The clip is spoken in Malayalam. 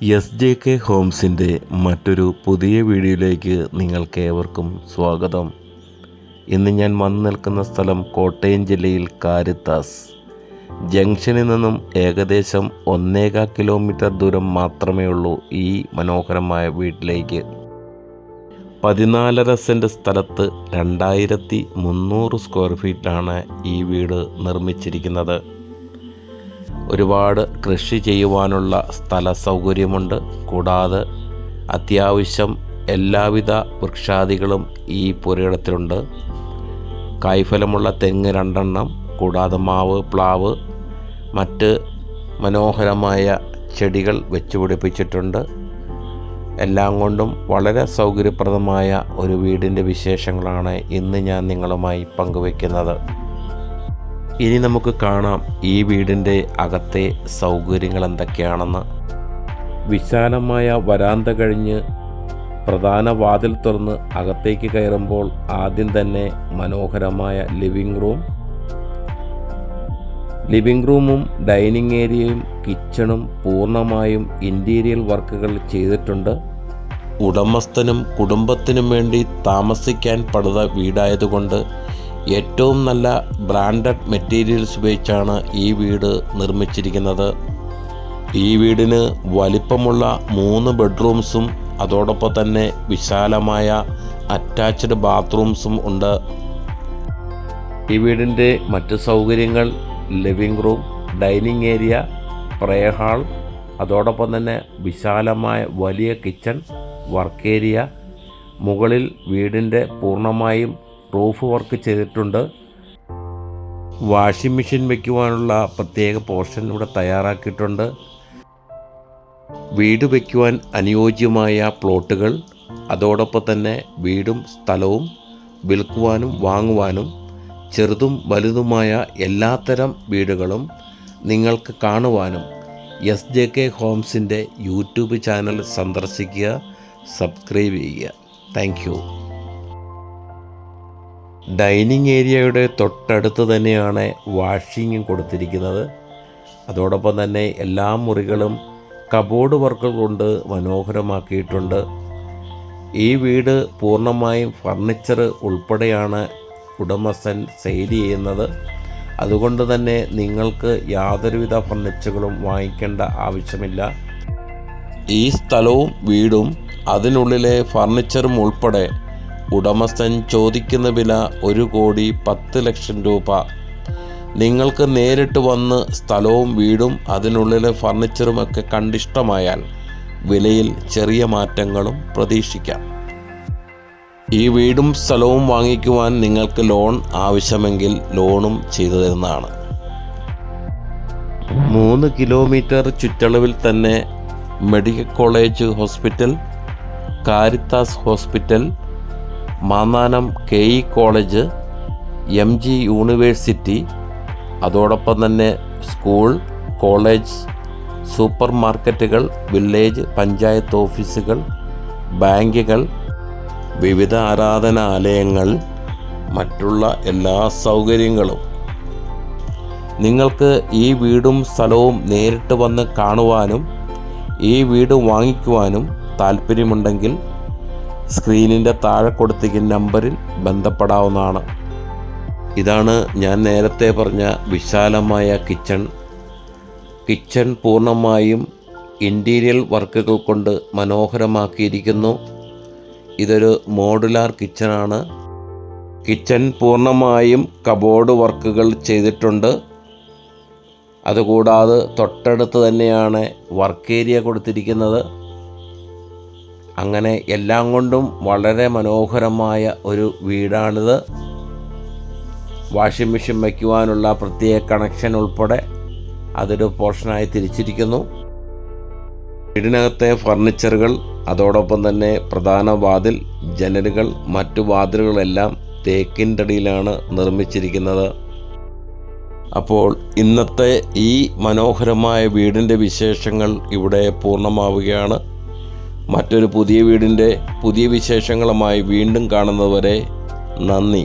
എസ് ജെ കെ ഹോംസിന്റെ മറ്റൊരു പുതിയ വീഡിയോയിലേക്ക് നിങ്ങൾക്കേവർക്കും സ്വാഗതം. ഇന്ന് ഞാൻ വന്നു നിൽക്കുന്ന സ്ഥലം കോട്ടയം ജില്ലയിൽ കാരിത്താസ്. ജംഗ്ഷനിൽ നിന്നും ഏകദേശം ഒന്നേകാ കിലോമീറ്റർ ദൂരം മാത്രമേ ഉള്ളൂ ഈ മനോഹരമായ വീട്ടിലേക്ക്. പതിനാലര സെന്റ് സ്ഥലത്ത് രണ്ടായിരത്തി മുന്നൂറ് സ്ക്വയർ ഫീറ്റാണ് ഈ വീട് നിർമ്മിച്ചിരിക്കുന്നത്. ഒരുപാട് കൃഷി ചെയ്യുവാനുള്ള സ്ഥല സൗകര്യമുണ്ട്. കൂടാതെ അത്യാവശ്യം എല്ലാവിധ വൃക്ഷാദികളും ഈ പുരയിടത്തിലുണ്ട്. കായ്ഫലമുള്ള തെങ്ങ് രണ്ടെണ്ണം കൂടാതെ മാവ് പ്ലാവ് മറ്റ് മനോഹരമായ ചെടികൾ വെച്ചുപിടിപ്പിച്ചിട്ടുണ്ട് എല്ലാം കൊണ്ടും വളരെ സൗകര്യപ്രദമായ ഒരു വീടിന്റെ വിശേഷങ്ങളാണ് ഇന്ന് ഞാൻ നിങ്ങളുമായി പങ്കുവയ്ക്കുന്നത്. ഇനി നമുക്ക് കാണാം ഈ വീടിന്റെ അകത്തെ സൗകര്യങ്ങൾ എന്തൊക്കെയാണെന്ന്. വിശാലമായ വരാന്ത കഴിഞ്ഞ് പ്രധാന വാതിൽ തുറന്ന് അകത്തേക്ക് കയറുമ്പോൾ ആദ്യം തന്നെ മനോഹരമായ ലിവിംഗ് റൂം. ലിവിംഗ് റൂമും ഡൈനിങ് ഏരിയയും കിച്ചണും പൂർണമായും ഇന്റീരിയൽ വർക്കുകൾ ചെയ്തിട്ടുണ്ട്. ഉടമസ്ഥനും കുടുംബത്തിനും വേണ്ടി താമസിക്കാൻ പടുത വീടായതുകൊണ്ട് ഏറ്റവും നല്ല ബ്രാൻഡഡ് മെറ്റീരിയൽസ് ഉപയോഗിച്ചാണ് ഈ വീട് നിർമ്മിച്ചിരിക്കുന്നത്. ഈ വീടിന് വലിപ്പമുള്ള മൂന്ന് ബെഡ്റൂംസും അതോടൊപ്പം തന്നെ വിശാലമായ അറ്റാച്ച്ഡ് ബാത്റൂംസും ഉണ്ട്. ഈ വീടിന്റെ മറ്റ് സൗകര്യങ്ങൾ living room dining area pray hall അതോടൊപ്പം തന്നെ വിശാലമായ വലിയ കിച്ചൺ വർക്ക് ഏരിയ മുകളിൽ വീടിന്റെ പൂർണമായും റൂഫ് വർക്ക് ചെയ്തിട്ടുണ്ട്. വാഷിംഗ് മെഷീൻ വയ്ക്കുവാനുള്ള പ്രത്യേക പോർഷൻ ഇവിടെ തയ്യാറാക്കിയിട്ടുണ്ട്. വീട് വയ്ക്കുവാൻ അനുയോജ്യമായ പ്ലോട്ടുകൾ അതോടൊപ്പം തന്നെ വീടും സ്ഥലവും വിൽക്കുവാനും വാങ്ങുവാനും ചെറുതും വലുതുമായ എല്ലാത്തരം വീടുകളും നിങ്ങൾക്ക് കാണുവാനും എസ് ജെ കെ ഹോംസിന്റെ യൂട്യൂബ് ചാനൽ സന്ദർശിക്കുക സബ്സ്ക്രൈബ് ചെയ്യുക. താങ്ക് ഡൈനിങ് ഏരിയയുടെ തൊട്ടടുത്ത് തന്നെയാണ് വാഷിങ്ങും കൊടുത്തിരിക്കുന്നത്. അതോടൊപ്പം തന്നെ എല്ലാ മുറികളും കബോർഡ് വർക്കുകൾ കൊണ്ട് മനോഹരമാക്കിയിട്ടുണ്ട്. ഈ വീട് പൂർണമായും ഫർണിച്ചർ ഉൾപ്പെടെയാണ് ഉടമസ്ഥൻ സെയിൽ ചെയ്യുന്നത്. അതുകൊണ്ട് തന്നെ നിങ്ങൾക്ക് യാതൊരുവിധ ഫർണിച്ചറുകളും വാങ്ങിക്കേണ്ട ആവശ്യമില്ല. ഈ സ്ഥലവും വീടും അതിനുള്ളിലെ ഫർണിച്ചറും ഉൾപ്പെടെ ഉടമസ്ഥൻ ചോദിക്കുന്ന വില ഒരു കോടി പത്ത് ലക്ഷം രൂപ. നിങ്ങൾക്ക് നേരിട്ട് വന്ന് സ്ഥലവും വീടും അതിനുള്ളിലെ ഫർണിച്ചറുമൊക്കെ കണ്ടിഷ്ടമായാൽ വിലയിൽ ചെറിയ മാറ്റങ്ങളും പ്രതീക്ഷിക്കാം. ഈ വീടും സ്ഥലവും വാങ്ങിക്കുവാൻ നിങ്ങൾക്ക് ലോൺ ആവശ്യമെങ്കിൽ ലോണും ചെയ്തു തരുന്നതാണ്. മൂന്ന് കിലോമീറ്റർ ചുറ്റളവിൽ തന്നെ medical college hospital Caritas hospital Mannanam K E college M G university അതോടൊപ്പം തന്നെ സ്കൂൾ കോളേജ് സൂപ്പർ മാർക്കറ്റുകൾ വില്ലേജ് പഞ്ചായത്ത് ഓഫീസുകൾ ബാങ്കുകൾ വിവിധ ആരാധനാലയങ്ങൾ മറ്റുള്ള എല്ലാ സൗകര്യങ്ങളും. നിങ്ങൾക്ക് ഈ വീടും സ്ഥലവും നേരിട്ട് വന്ന് കാണുവാനും ഈ വീട് വാങ്ങിക്കുവാനും താല്പര്യമുണ്ടെങ്കിൽ സ്ക്രീനിന്റെ താഴെ കൊടുത്തിരിക്കുന്ന നമ്പറിൽ ബന്ധപ്പെടാവുന്നതാണ്. ഇതാണ് ഞാൻ നേരത്തെ പറഞ്ഞ വിശാലമായ കിച്ചൺ. കിച്ചൺ പൂർണമായും ഇന്റീരിയൽ വർക്കുകൾ കൊണ്ട് മനോഹരമാക്കിയിരിക്കുന്നു. ഇതൊരു മോഡുലാർ കിച്ചണാണ്. കിച്ചൺ പൂർണമായും കബോർഡ് വർക്കുകൾ ചെയ്തിട്ടുണ്ട്. അതുകൂടാതെ തൊട്ടടുത്ത് തന്നെയാണ് വർക്ക് ഏരിയ കൊടുത്തിരിക്കുന്നത്. അങ്ങനെ എല്ലാം കൊണ്ടും വളരെ മനോഹരമായ ഒരു വീടാണിത്. വാഷിംഗ് മെഷീൻ വയ്ക്കുവാനുള്ള പ്രത്യേക കണക്ഷൻ ഉൾപ്പെടെ അതൊരു പോർഷനായി തിരിച്ചിരിക്കുന്നു. വീടിനകത്തെ ഫർണിച്ചറുകൾ അതോടൊപ്പം തന്നെ പ്രധാന വാതിൽ ജനലുകൾ മറ്റു വാതിലുകളെല്ലാം തേക്കിന്റെ അടിയിലാണ് നിർമ്മിച്ചിരിക്കുന്നത്. അപ്പോൾ ഇന്നത്തെ ഈ മനോഹരമായ വീടിന്റെ വിശേഷങ്ങൾ ഇവിടെ പൂർണമാവുകയാണ്. മറ്റൊരു പുതിയ വീടിന്റെ പുതിയ വിശേഷങ്ങളുമായി വീണ്ടും കാണുന്നതുവരെ നന്ദി.